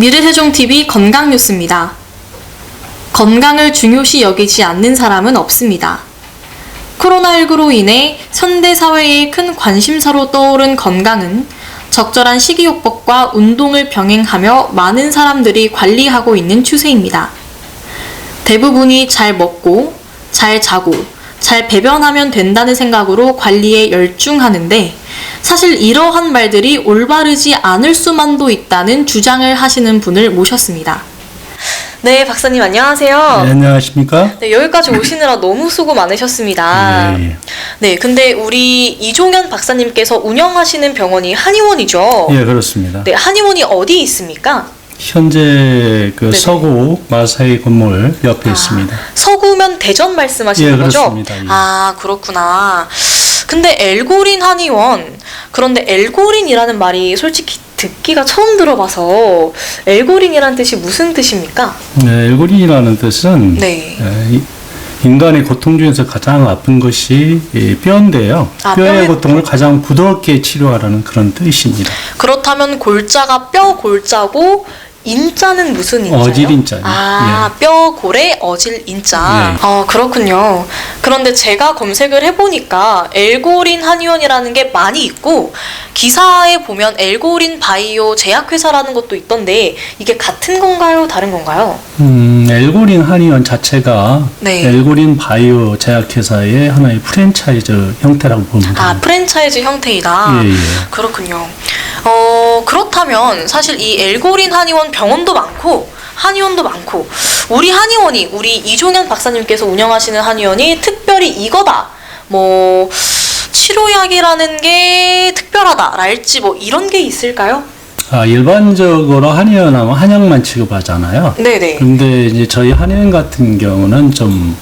미르세종TV 건강뉴스입니다. 건강을 중요시 여기지 않는 사람은 없습니다. 코로나19로 인해 현대사회의 큰 관심사로 떠오른 건강은 적절한 식이요법과 운동을 병행하며 많은 사람들이 관리하고 있는 추세입니다. 대부분이 잘 먹고, 잘 자고, 잘 배변하면 된다는 생각으로 관리에 열중하는데 사실 이러한 말들이 올바르지 않을 수만도 있다는 주장을 하시는 분을 모셨습니다. 네, 박사님 안녕하세요. 네, 안녕하십니까? 네, 여기까지 오시느라 너무 수고 많으셨습니다. 예, 예. 네, 근데 우리 이종현 박사님께서 운영하시는 병원이 한의원이죠? 예, 그렇습니다. 네, 한의원이 어디 있습니까? 현재 그 네네. 서구 마사이 건물 옆에 아, 있습니다. 서구면 대전 말씀하시는 예, 거죠? 그렇습니다. 예. 아, 그렇구나. 근데 엘고린 한의원. 그런데 엘고린이라는 말이 솔직히 듣기가 처음 들어봐서 엘고린이라는 뜻이 무슨 뜻입니까? 네, 엘고린이라는 뜻은 네. 에, 이- 인간의 고통 중에서 가장 아픈 것이 이 뼈인데요. 아, 뼈의 뼈의 고통을 가장 부드럽게 치료하라는 그런 뜻입니다. 그렇다면 골자가 뼈 골자고 인자는 무슨 인자요? 어질 인자요. 아, 뼈 골에 어질 인자. 예. 아, 그렇군요. 그런데 제가 검색을 해보니까 엘고린 한의원이라는 게 많이 있고 기사에 보면 엘고린 바이오 제약회사라는 것도 있던데 이게 같은 건가요? 다른 건가요? 음, 엘고린 한의원 자체가 네. 엘고린 바이오 제약회사의 하나의 프랜차이즈 형태라고 보면 아, 됩니다. 프랜차이즈 형태이다. 예, 예. 그렇군요. 어, 그렇다면 사실 이 엘고린 한의원 병원도 많고 한의원도 많고 우리 한의원이 우리 이종현 박사님께서 운영하시는 한의원이 특별히 이거다. 뭐 치료약이라는 게 특별하다랄지 뭐 이런 게 있을까요? 아, 일반적으로 한의원 하면 한약만 취급하잖아요. 네네. 근데 이제 저희 한의원 같은 경우는 좀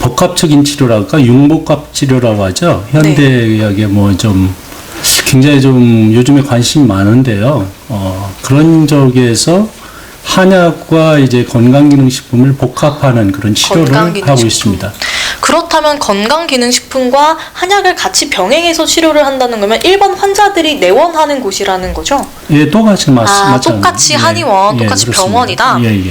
복합적인 치료랄까 융복합 치료라고 하죠. 현대의학에 뭐좀 굉장히 좀 요즘에 관심이 많은데요. 어, 그런 쪽에서 한약과 이제 건강기능식품을 복합하는 그런 치료를 건강기능식품. 하고 있습니다. 그렇다면 건강기능식품과 한약을 같이 병행해서 치료를 한다는 거면 일반 환자들이 내원하는 곳이라는 거죠? 예, 똑같이 맞, 아. 똑같이 예, 한의원, 예, 똑같이 그렇습니다. 병원이다? 예, 예.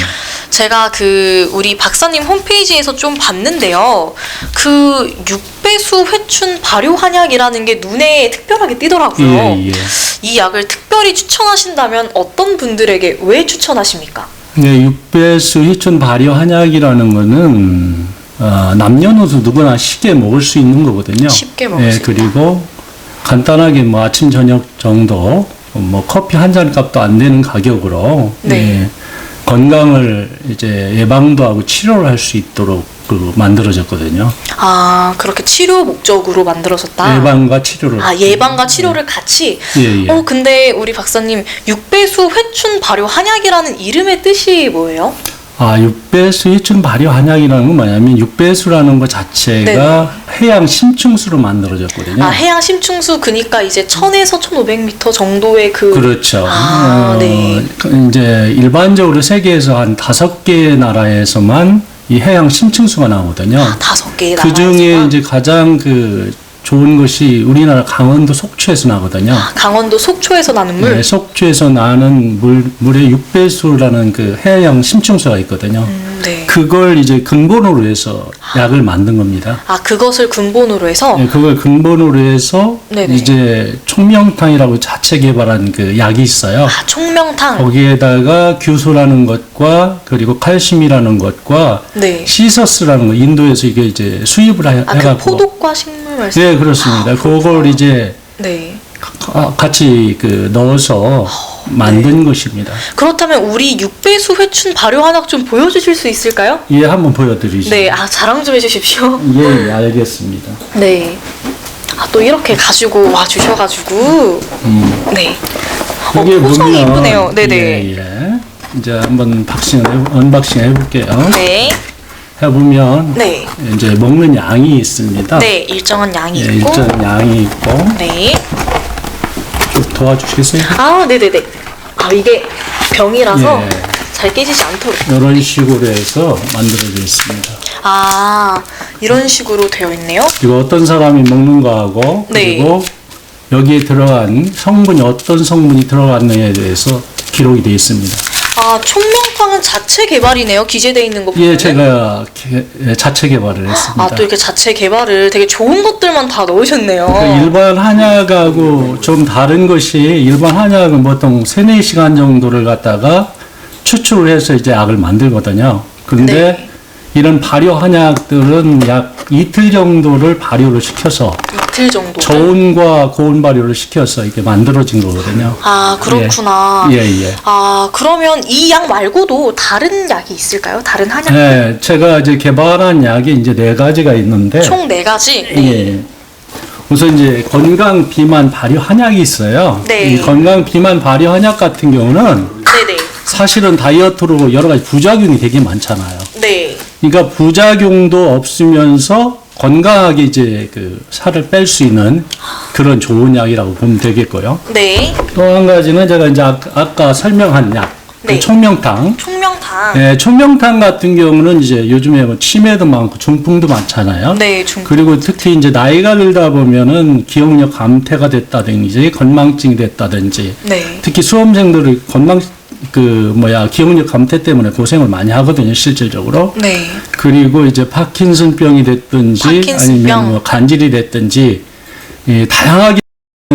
제가 그 우리 박사님 홈페이지에서 좀 봤는데요. 그 육 배수 회춘 발효 한약이라는 게 눈에 특별하게 띄더라고요. 예, 예. 이 약을 특별히 추천하신다면 어떤 분들에게 왜 추천하십니까? 네, 육배수 희춘 발효 한약이라는 거는 어, 남녀노소 누구나 쉽게 먹을 수 있는 거거든요. 쉽게 먹을 예, 수 있다. 그리고 간단하게 뭐 아침 저녁 정도 뭐 커피 한 잔 값도 안 되는 가격으로 네. 예, 건강을 이제 예방도 하고 치료를 할 수 있도록 그 만들어졌거든요. 아 그렇게 치료 목적으로 만들어졌다. 예방과 치료를. 아 예방과 치료를 같이. 예, 예. 어 근데 우리 박사님 육배수 회춘 발효 한약이라는 이름의 뜻이 뭐예요? 아, 육배수 희춘 발효 한약이라는 건 뭐냐면 육배수라는 것 자체가 해양 심층수로 만들어졌거든요. 네. 아 해양 심층수 그니까 이제 1000에서 1500m 정도의 그 그렇죠. 아, 어, 네. 그 이제 일반적으로 세계에서 한 다섯 개 나라에서만 이 해양 심층수가 나오거든요. 다섯 개의 그 중에. 이제 가장 그 좋은 것이 우리나라 강원도 속초에서 나거든요. 강원도 속초에서 나는 물. 네, 속초에서 나는 물, 물의 육배수라는 그 해양 심층수가 있거든요. 음, 네. 그걸 이제 근본으로 해서 약을 만든 겁니다. 아 그것을 근본으로 해서 네, 그걸 근본으로 해서 네네. 이제 총명탕이라고 자체 개발한 그 약이 있어요. 아 총명탕. 거기에다가 규소라는 것과 그리고 칼슘이라는 것과 네. 시서스라는 거 인도에서 이게 이제 수입을 해, 아 그 해갖고 포독과 식물 말씀. 네 그렇습니다. 그걸 이제 네. 가- 같이 그 넣어서 만든 네. 것입니다. 그렇다면 우리 육배수 회춘 발효 한약 좀 보여주실 수 있을까요? 예, 한번 보여드리죠. 네. 아 자랑 좀 해주십시오. 예, 예, 알겠습니다. 네. 아 또 이렇게 가지고 와 주셔가지고. 음, 네. 어, 보면 이쁘네요. 네네. 예, 예. 이제 한번 박싱을 해, 언박싱 해볼게요. 네. 해보면 네. 이제 먹는 양이 있습니다. 네. 일정한 양이 예, 있고. 일정 양이 있고 네. 좀 도와주시겠어요? 아 네네네. 아 이게 병이라서 예. 잘 깨지지 않도록. 이런 식으로 해서 만들어져 있습니다. 아 이런 식으로 되어 있네요. 그리고 어떤 사람이 먹는 거하고 네. 그리고 여기에 들어간 성분이 어떤 성분이 들어갔느냐에 대해서 기록이 되어 있습니다. 아, 촌명탕은 자체 개발이네요. 기재돼 있는 거 보면. 예, 제가 개- 예, 자체 개발을 했습니다. 아, 또 이렇게 자체 개발을 되게 좋은 것들만 다 넣으셨네요. 그러니까 일반 한약하고 좀 다른 것이 일반 한약은 보통 3, 4시간 정도를 갖다가 추출을 해서 이제 약을 만들거든요. 그런데 네. 이런 발효 한약들은 약 이틀 정도를 발효를 시켜서 이틀 정도. 저온과 고온 발효를 시켜서 이게 만들어진 거거든요. 아, 그렇구나. 예, 예. 아, 그러면 이 약 말고도 다른 약이 있을까요? 다른 한약? 네, 제가 이제 개발한 약이 이제 네 가지가 있는데 총 네 가지. 예. 우선 이제 건강 비만 발효 한약이 있어요. 네. 이 건강 비만 발효 한약 같은 경우는 네네. 사실은 다이어트로 여러 가지 부작용이 되게 많잖아요. 네. 그러니까 부작용도 없으면서 건강하게 이제 그 살을 뺄 수 있는 그런 좋은 약이라고 보면 되겠고요. 네. 또 한 가지는 제가 이제 아- 아까 설명한 약, 그 네. 총명탕. 총명탕. 네, 총명탕 같은 경우는 이제 요즘에 뭐 치매도 많고 중풍도 많잖아요. 네, 중. 그리고 특히 이제 나이가 들다 보면은 기억력 감퇴가 됐다든지 건망증이 됐다든지 네. 특히 수험생들이 건망 그 뭐야 기억력 감퇴 때문에 고생을 많이 하거든요 실질적으로 네. 그리고 이제 파킨슨병이 됐든지 파킨슨병. 아니면 뭐 간질이 됐든지 예, 다양하게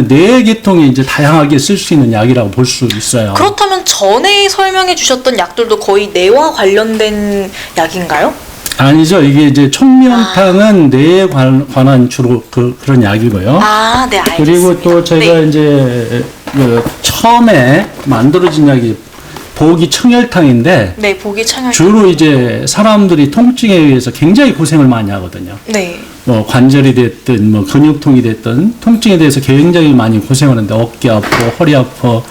네 계통이 이제 다양하게 쓸 수 있는 약이라고 볼 수 있어요. 그렇다면 전에 설명해 주셨던 약들도 거의 뇌와 관련된 약인가요? 아니죠. 이게 이제 총명탕은 뇌에 관, 관한 주로 그, 그런 약이고요. 아, 네, 알겠습니다. 그리고 또 제가 네. 이제 그 처음에 만들어진 약이 보기 청혈탕인데 네, 보기 창혈. 주로 이제 사람들이 통증에 의해서 굉장히 고생을 많이 하거든요. 네. 뭐 관절이 됐든 뭐 근육통이 됐든 통증에 대해서 굉장히 많이 고생하는데 어깨 아파, 허리 아파,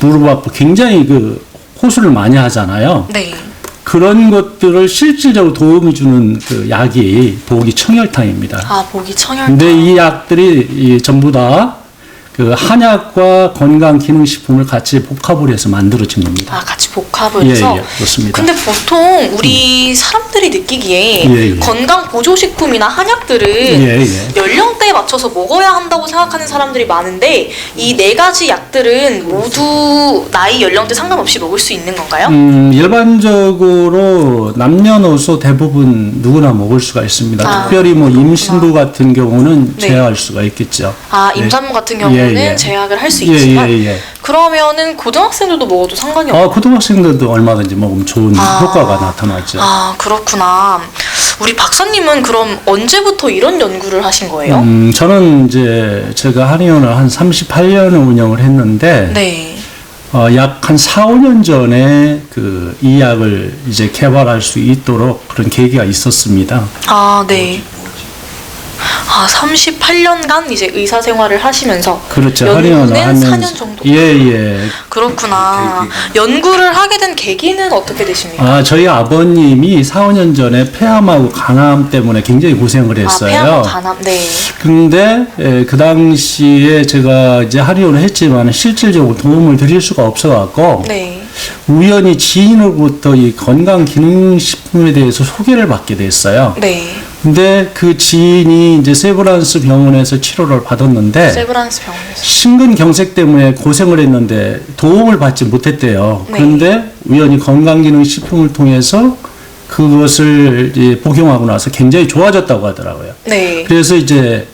무릎 아파 굉장히 그 호소를 많이 하잖아요. 네. 그런 것들을 실질적으로 도움이 주는 그 약이 보기 청혈탕입니다. 아, 보기 청혈. 근데 이 약들이 이 전부 다 그 한약과 건강 기능식품을 같이 복합을 해서 만들어진 겁니다. 아, 같이 복합을 예, 해서. 예, 그렇습니다. 근데 보통 우리 사람들이 느끼기에 예, 예. 건강 보조식품이나 한약들은 예, 예. 연령대에 맞춰서 먹어야 한다고 생각하는 사람들이 많은데 이 네 가지 약들은 모두 나이 연령대 상관없이 먹을 수 있는 건가요? 음, 일반적으로 남녀노소 대부분 누구나 먹을 수가 있습니다. 아, 특별히 뭐 임신부 같은 경우는 네. 제어할 수가 있겠죠. 아, 예. 임산부 같은 경우는 예, 예. 제약을 할 수 예, 있지만 예, 예. 그러면은 고등학생들도 먹어도 상관이 없 아, 고등학생들도 얼마든지 먹으면 좋은 아. 효과가 나타나죠. 아, 그렇구나. 우리 박사님은 그럼 언제부터 이런 연구를 하신 거예요? 음, 저는 이제 제가 한의원을 한 38년을 운영을 했는데 네. 어, 약 한 4, 5년 전에 그 이 약을 이제 개발할 수 있도록 그런 계기가 있었습니다. 아, 네. 아, 38년간 이제 의사 생활을 하시면서 그렇죠. 연구는 한의원을 하면서 4년 정도. 예, 예. 그렇구나. 연구를 하게 된 계기는 어떻게 되십니까? 아, 저희 아버님이 4, 5년 전에 폐암하고 간암 때문에 굉장히 고생을 아, 했어요. 폐암, 간암. 네. 근데 예, 그 당시에 제가 이제 한의원을 했지만 실질적으로 도움을 드릴 수가 없어 갖고 네. 우연히 지인으로부터 이 건강 기능식품에 대해서 소개를 받게 됐어요. 네. 근데 그 지인이 이제 세브란스 병원에서 치료를 받았는데 세브란스 병원에서. 심근경색 때문에 고생을 했는데 도움을 받지 못했대요. 네. 그런데 우연히 건강기능식품을 통해서 그것을 이제 복용하고 나서 굉장히 좋아졌다고 하더라고요. 네. 그래서 이제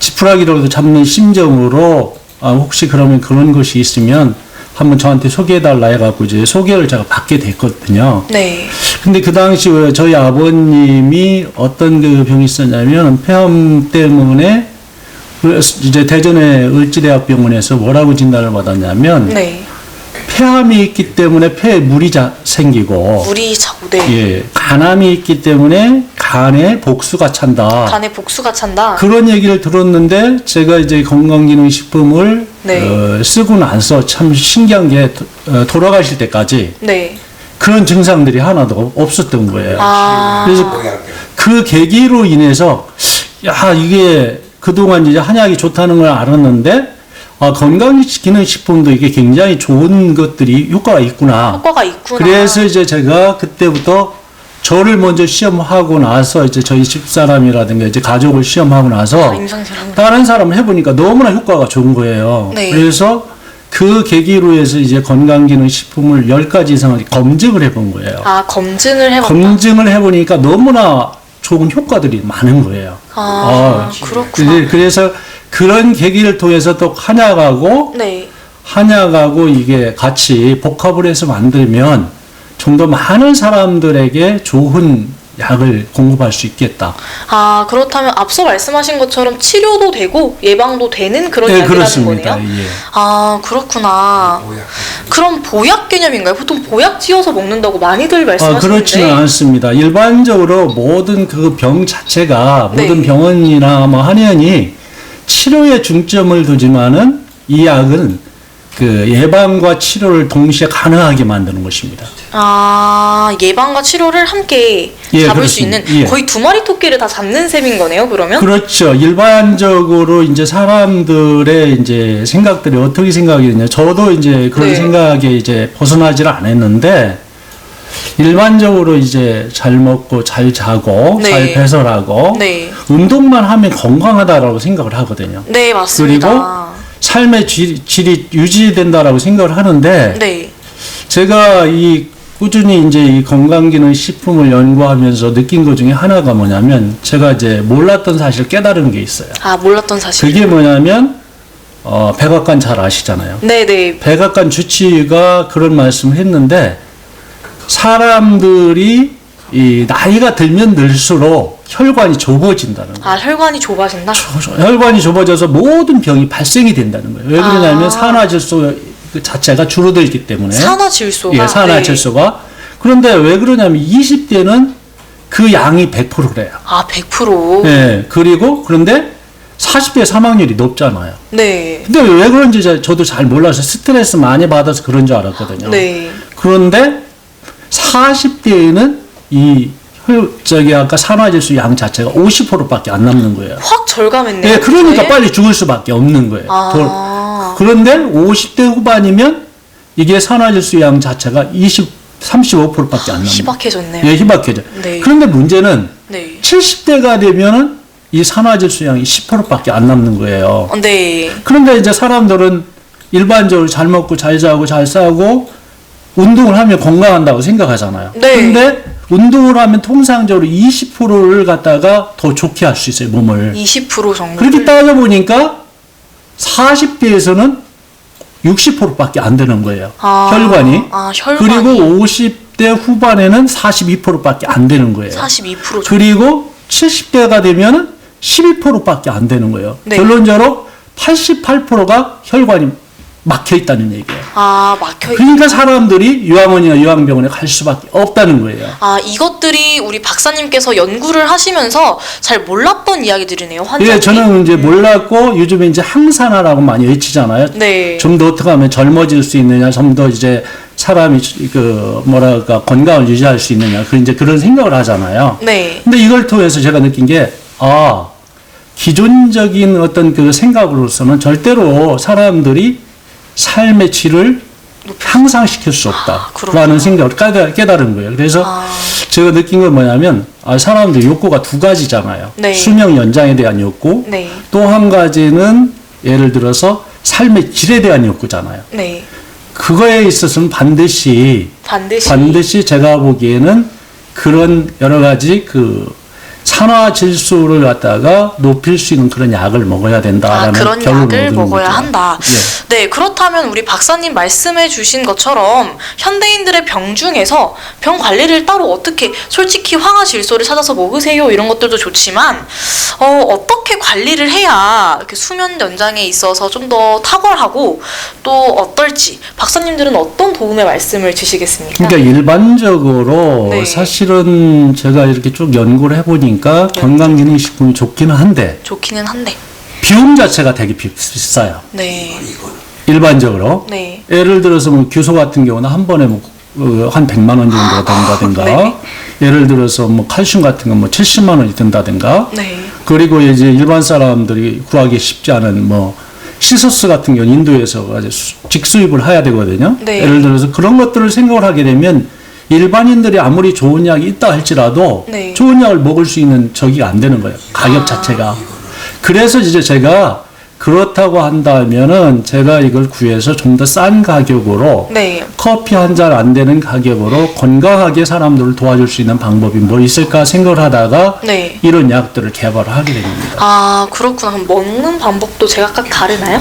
지푸라기라도 잡는 심정으로 아, 혹시 그러면 그런 것이 있으면 한번 저한테 소개해달라 해갖고 이제 소개를 제가 받게 됐거든요. 네. 근데 그 당시 왜 저희 아버님이 어떤 그 병이 있었냐면 폐암 때문에 그래서 이제 대전의 을지대학병원에서 뭐라고 진단을 받았냐면 네. 폐암이 있기 때문에 폐에 물이 자, 생기고 물이 자고 네. 예, 간암이 있기 때문에 간에 복수가 찬다. 간에 복수가 찬다. 그런 얘기를 들었는데 제가 이제 건강기능식품을 네. 어, 쓰고 나서 참 신기한 게 도- 어, 돌아가실 때까지 네. 그런 증상들이 하나도 없었던 거예요. 아. 그래서 그 계기로 인해서 야 이게 그동안 이제 한약이 좋다는 걸 알았는데 아, 건강기능식품도 이게 굉장히 좋은 것들이 효과가 있구나. 효과가 있구나. 그래서 이제 제가 그때부터 저를 먼저 시험하고 나서 이제 저희 집사람이라든가 이제 가족을 시험하고 나서 아. 다른 사람을 해보니까 너무나 효과가 좋은 거예요. 네. 그래서 그 계기로 해서 이제 건강기능식품을 10가지 이상을 검증을 해본 거예요. 아 검증을 해봤다. 검증을 해보니까 너무나 좋은 효과들이 많은 거예요. 아, 그렇구나. 그래- 그래서 그런 계기를 통해서 또 한약하고 네. 한약하고 이게 같이 복합을 해서 만들면 좀 더 많은 사람들에게 좋은 약을 공급할 수 있겠다. 아 그렇다면 앞서 말씀하신 것처럼 치료도 되고 예방도 되는 그런 네, 약이라는 그렇습니다. 거네요. 예. 아 그렇구나. 그럼 보약 개념인가요? 보통 보약 지어서 먹는다고 많이들 아, 말씀하시는데. 그렇지는 않습니다. 일반적으로 모든 그 병 자체가 네. 모든 병원이나 뭐 한의원이 치료에 중점을 두지만은 이 약은 그 예방과 치료를 동시에 가능하게 만드는 것입니다. 아 예방과 치료를 함께 예, 잡을 수 그렇습니다. 있는 예. 거의 두 마리 토끼를 다 잡는 셈인 거네요. 그러면. 그렇죠. 일반적으로 이제 사람들의 이제 생각들이 어떻게 생각이 되냐. 저도 이제 그런 네. 생각에 이제 벗어나지를 않았는데 일반적으로 이제 잘 먹고 잘 자고 네. 잘 배설하고 네. 운동만 하면 건강하다라고 생각을 하거든요. 네 맞습니다. 그리고 삶의 질, 질이 유지된다라고 생각을 하는데 네. 제가 이 꾸준히 이제 이 건강기능 식품을 연구하면서 느낀 것 중에 하나가 뭐냐면 제가 이제 몰랐던 사실 깨달은 게 있어요. 아 몰랐던 사실. 그게 뭐냐면 어, 백악관 잘 아시잖아요. 네네. 백악관 주치의가 그런 말씀을 했는데 사람들이 이 나이가 들면 들수록 혈관이 좁아진다는 거예요. 아 혈관이 좁아진다. 혈관이 좁아져서 모든 병이 발생이 된다는 거예요. 왜 그러냐면 아. 산화질소 그 자체가 줄어들기 때문에. 산화질소가. 예, 산화질소가. 그런데 왜 그러냐면 20대는 그 양이 100%래요. 아 100%. 예, 그리고 그런데 40대 사망률이 높잖아요. 네. 근데 왜 그런지 저- 저도 잘 몰라서 스트레스 많이 받아서 그런 줄 알았거든요. 네. 그런데 40대에는 이 혈, 저기 아까 산화질소 양 자체가 50%밖에 안 남는 거예요. 확 절감했네요. 예, 그러니까 그게? 빨리 죽을 수밖에 없는 거예요. 아. 더- 그런데 50대 후반이면 이게 산화질소 양 자체가 20, 35%밖에 안 남는. 희박해졌네요. 예, 희박해져. 네. 그런데 문제는 네. 70대가 되면은 이 산화질소 양이 10%밖에 안 남는 거예요. 어, 네. 그런데 이제 사람들은 일반적으로 잘 먹고 잘 자고 잘 싸고 운동을 하면 건강한다고 생각하잖아요. 네. 근데 운동을 하면 통상적으로 20%를 갖다가 더 좋게 할 수 있어요, 몸을. 20% 정도. 그렇게 따져보니까 40대에서는 60%밖에 안 되는 거예요. 아, 혈관이. 아, 혈관이. 그리고 50대 후반에는 42%밖에 안 되는 거예요. 42% 정도. 그리고 70대가 되면은 12%밖에 안 되는 거예요. 네. 결론적으로 88%가 혈관이 막혀 있다는 얘기예요. 아, 막혀 있 그러니까 사람들이 요양원이나 요양병원에 갈 수밖에 없다는 거예요. 아, 이것들이 우리 박사님께서 연구를 하시면서 잘 몰랐던 이야기들이네요. 환자들이. 예, 저는 이제 몰랐고 요즘에 이제 항산화라고 많이 외치잖아요. 네. 좀 더 어떻게 하면 젊어질 수 있느냐, 좀 더 이제 사람이 그 뭐랄까 건강을 유지할 수 있느냐, 그 이제 그런 생각을 하잖아요. 네. 근데 이걸 통해서 제가 느낀 게, 아, 기존적인 어떤 그 생각으로서는 절대로 사람들이 삶의 질을 향상시킬 수 아. 없다라는 생각을 깨달- 깨달은 거예요. 그래서 아. 제가 느낀 건 뭐냐면, 아, 사람들 욕구가 두 가지잖아요. 네. 수명 연장에 대한 욕구, 네. 또한 가지는 예를 들어서 삶의 질에 대한 욕구잖아요. 네. 그거에 있어서는 반드시 반드시. 반드시 제가 보기에는 그런 여러 가지 그 산화 질소를 갖다가 높일 수 있는 그런 약을 먹어야 아, 된다라는 그런 결론을 약을 먹어야 거죠. 한다. 예. 네, 그렇다면 우리 박사님 말씀해 주신 것처럼 현대인들의 병 중에서 병 관리를 따로 어떻게 솔직히 황화 질소를 찾아서 먹으세요 이런 것들도 좋지만 어, 어떻게 관리를 해야 이렇게 수면 연장에 있어서 좀 더 탁월하고 또 어떨지 박사님들은 어떤 도움의 말씀을 주시겠습니까? 그러니까 일반적으로 네. 사실은 제가 이렇게 쭉 연구를 해보니 까 건강기능식품이 좋기는 한데 좋기는 한데. 비용 자체가 되게 비- 비싸요. 네. 일반적으로 네. 예를 들어서 뭐 규소 같은 경우는 한 번에 뭐, 어, 한 100만 원 정도가 된다든가 네. 예를 들어서 뭐 칼슘 같은 건 뭐 70만 원이 든다든가 네. 그리고 이제 일반 사람들이 구하기 쉽지 않은 뭐 시소스 같은 경우는 인도에서 아주 수- 직수입을 해야 되거든요. 네. 예를 들어서 그런 것들을 생각을 하게 되면 일반인들이 아무리 좋은 약이 있다 할지라도 네. 좋은 약을 먹을 수 있는 저기가 안 되는 거예요. 가격 자체가. 그래서 이제 제가 그렇다고 한다면은 제가 이걸 구해서 좀 더 싼 가격으로 네. 커피 한 잔 안 되는 가격으로 건강하게 사람들을 도와줄 수 있는 방법이 뭐 있을까 생각을 하다가 네. 이런 약들을 개발을 하게 됩니다. 아, 그렇구나. 그럼 먹는 방법도 제각각 다르나요?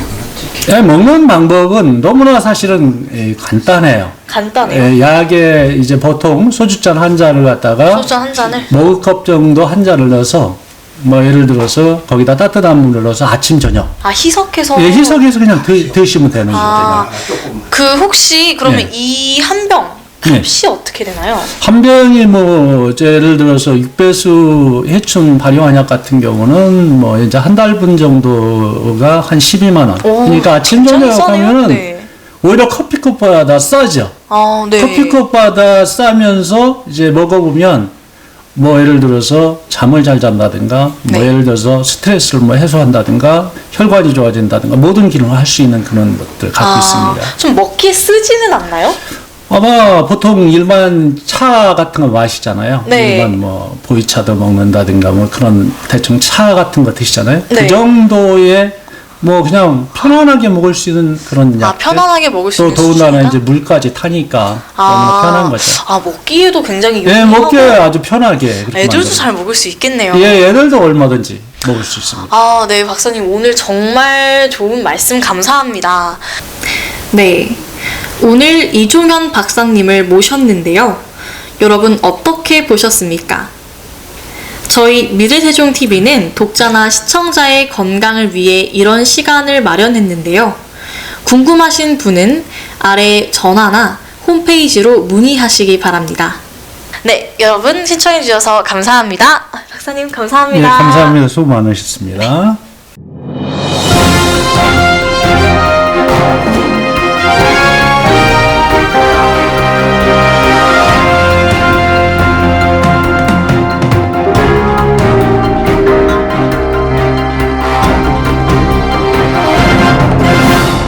예, 먹는 방법은 너무나 사실은 예, 간단해요. 간단해요. 예, 약에 이제 보통 소주잔 한 잔을 갖다가 소주 한 잔을. 머그컵 정도 한 잔을 넣어서 뭐 예를 들어서 거기다 따뜻한 물을 넣어서 아침 저녁 아, 희석해서. 예, 희석해서 그냥 드, 드시면 되는 거예요. 아, 그 혹시 그러면 네. 이한 병 네. 값이 어떻게 되나요? 한 병이 뭐 예를 들어서 육배수 해충 발효한약 같은 경우는 뭐 이제 한 달 분 정도가 한 12만 원. 오, 그러니까 아침 저녁 싸네요. 하면은 네. 오히려 커피컵보다 싸죠. 아, 네. 커피컵보다 싸면서 이제 먹어보면 뭐 예를 들어서 잠을 잘 잔다든가 뭐 네. 예를 들어서 스트레스를 뭐 해소한다든가 혈관이 좋아진다든가 모든 기능을 할 수 있는 그런 것들 갖고 있습니다. 아, 좀 먹기에 쓰지는 않나요? 아마 보통 일반 차 같은 거 마시잖아요. 네. 일반 뭐 보이차도 먹는다든가 뭐 그런 대충 차 같은 거 드시잖아요. 네. 그 정도의 뭐 그냥 편안하게 먹을 수 있는 그런 약. 아, 편안하게 먹을 수 또 있는 더군다나 수준이다? 이제 물까지 타니까 아, 너무 편한 거죠. 아, 먹기에도 굉장히 예, 유용하고 먹기에 아주 편하게 그렇게 애들도 만들어요. 잘 먹을 수 있겠네요. 예, 애들도 얼마든지 먹을 수 있습니다. 아, 네, 박사님 오늘 정말 좋은 말씀 감사합니다. 네. 오늘 이종현 박사님을 모셨는데요. 여러분 어떻게 보셨습니까? 저희 미래세종 TV는 독자나 시청자의 건강을 위해 이런 시간을 마련했는데요. 궁금하신 분은 아래 전화나 홈페이지로 문의하시기 바랍니다. 네, 여러분 시청해 주셔서 감사합니다. 박사님 예, 감사합니다. 감사합니다. 수고 많으셨습니다.